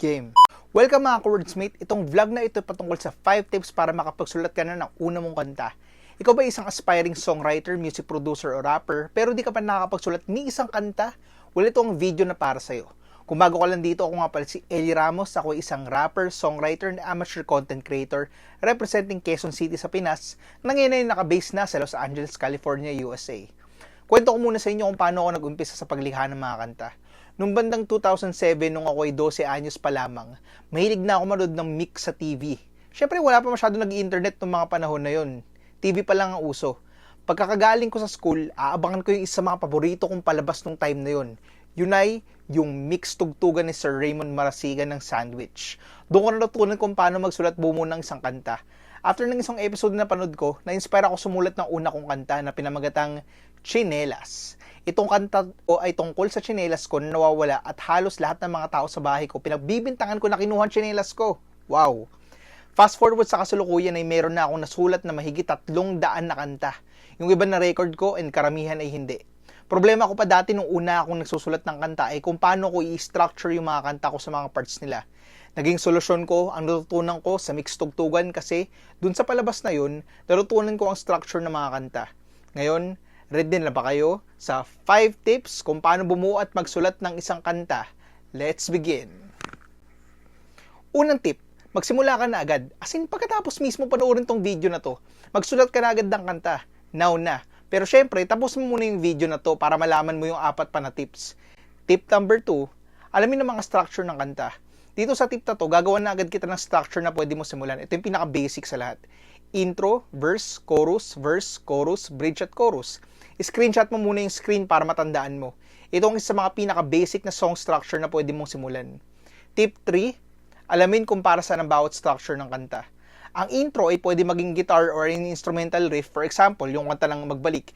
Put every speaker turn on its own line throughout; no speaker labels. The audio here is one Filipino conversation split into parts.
game. Welcome mga ka-wordsmate. Itong vlog na ito patungkol sa 5 tips para makapagsulat ka na ng una mong kanta. Ikaw ba isang aspiring songwriter, music producer, o rapper, pero di ka pa nakakapagsulat ni isang kanta? Well, ito ang video na para sa'yo. Kung bago ka lang dito, ako nga pala si Eli Ramos. Ako ay isang rapper, songwriter, and amateur content creator representing Quezon City sa Pinas na ngayon ay nakabase na sa Los Angeles, California, USA. Kwento ko muna sa inyo kung paano ako nag-umpisa sa paglikha ng mga kanta. Noong bandang 2007, nung ako ay 12 anyos pa lamang, mahilig na ako manood ng mix sa TV. Siyempre, wala pa masyado nag-internet noong mga panahon na yon. TV pa lang ang uso. Pagkakagaling ko sa school, aabangan ko yung isa sa mga paborito kong palabas nung time na yon. Yun ay yung mix tugtugan ni Sir Raymond Marasigan ng Sandwich. Doon ko natutunan kung paano magsulat bumo ng isang kanta. After ng isang episode na panood ko, na-inspire ako sumulat ng una kong kanta na pinamagatang Chinelas. Itong kanta o ay tungkol sa chinelas ko na nawawala at halos lahat ng mga tao sa bahay ko pinagbibintangan ko na kinuha ang chinelas ko. Wow! Fast forward sa kasulukuyan ay meron na akong nasulat na mahigit tatlong daan na kanta. Yung iba na record ko and karamihan ay hindi. Problema ko pa dati nung una akong nagsusulat ng kanta ay kung paano ko i-structure yung mga kanta ko sa mga parts nila. Naging solusyon ko, ang natutunan ko sa mix tugtugan kasi dun sa palabas na yun, natutunan ko ang structure ng mga kanta. Ngayon, ready na ba kayo sa 5 tips kung paano bumuo at magsulat ng isang kanta? Let's begin! Unang tip, magsimula ka na agad. As in, pagkatapos mismo panoorin tong video na to, magsulat ka na agad ng kanta. Now na. Pero syempre, tapos mo muna yung video na to para malaman mo yung apat pa na tips. Tip number 2, alamin ang mga structure ng kanta. Dito sa tip na to, gagawa na agad kita ng structure na pwede mo simulan. Ito yung pinaka-basic sa lahat. Intro, verse, chorus, verse, chorus, bridge at chorus. I-screenshot mo muna yung screen para matandaan mo. Ito ang isa sa mga pinaka-basic na song structure na pwede mong simulan. Tip 3, alamin kung para saan ang bawat structure ng kanta. Ang intro ay pwede maging guitar or an instrumental riff. For example, yung kanta lang magbalik.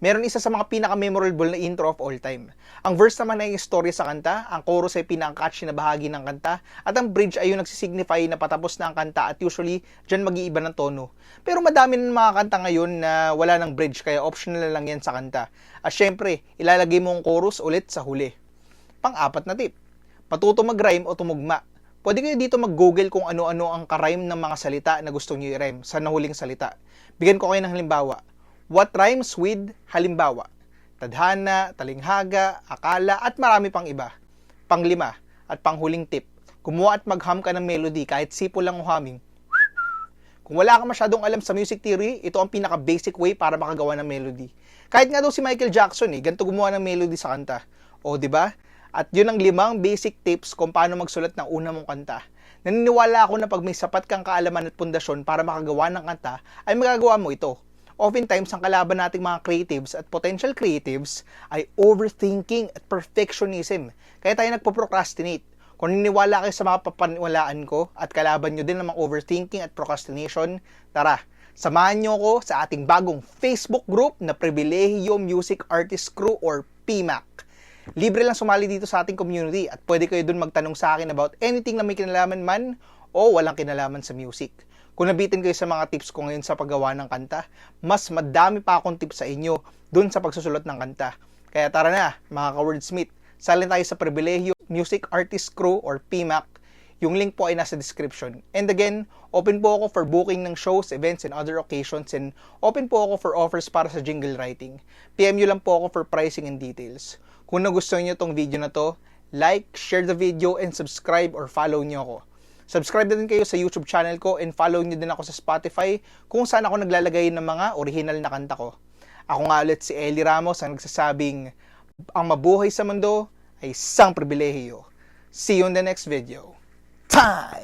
Meron isa sa mga pinaka-memorable na intro of all time. Ang verse naman ay story sa kanta, ang chorus ay pinaka-catchy na bahagi ng kanta, at ang bridge ay yung nagsisignify na patapos na ang kanta at usually dyan mag-iiba ng tono. Pero madami ng mga kanta ngayon na wala ng bridge kaya optional na lang yan sa kanta. At syempre, ilalagay mo ang chorus ulit sa huli. Pang-apat na tip, matuto mag-rhyme o tumugma. Pwede kayo dito mag-google kung ano-ano ang ka-rhyme ng mga salita na gusto niyo i-rhyme sa nahuling salita. Bigyan ko kayo ng halimbawa. What rhymes with halimbawa? Tadhana, talinghaga, akala, at marami pang iba. Panglima, at panghuling tip. Gumawa at mag-hum ka ng melody kahit sipo lang ang humming. Kung wala ka masyadong alam sa music theory, ito ang pinaka-basic way para makagawa ng melody. Kahit nga daw si Michael Jackson eh, ganito gumawa ng melody sa kanta. O, di ba? At yun ang limang basic tips kung paano magsulat ng una mong kanta. Naniniwala ako na pag may sapat kang kaalaman at pundasyon para makagawa ng kanta, ay magagawa mo ito. Oftentimes, ang kalaban nating mga creatives at potential creatives ay overthinking at perfectionism. Kaya tayo nagpo-procrastinate. Kung niniwala kayo sa mga papaniwalaan ko at kalaban nyo din ng mga overthinking at procrastination, tara, samahan nyo ko sa ating bagong Facebook group na Privilegio Music Artist Crew or PMAC. Libre lang sumali dito sa ating community at pwede kayo dun magtanong sa akin about anything na may kinalaman man o walang kinalaman sa music. Kung nabitin kayo sa mga tips ko ngayon sa paggawa ng kanta, mas madami pa akong tips sa inyo dun sa pagsusulat ng kanta. Kaya tara na, mga ka-wordsmith, salin tayo sa Privilegio Music Artist Crew or PMAC. Yung link po ay nasa description. And again, open po ako for booking ng shows, events, and other occasions and open po ako for offers para sa jingle writing. PM nyo lang po ako for pricing and details. Kung nagustuhan nyo tong video na to, like, share the video, and subscribe or follow nyo ako. Subscribe din kayo sa YouTube channel ko and follow nyo din ako sa Spotify kung saan ako naglalagay ng mga original na kanta ko. Ako nga ulit si Eli Ramos ang nagsasabing, ang mabuhay sa mundo ay isang pribilehiyo. See you in the next video. Time!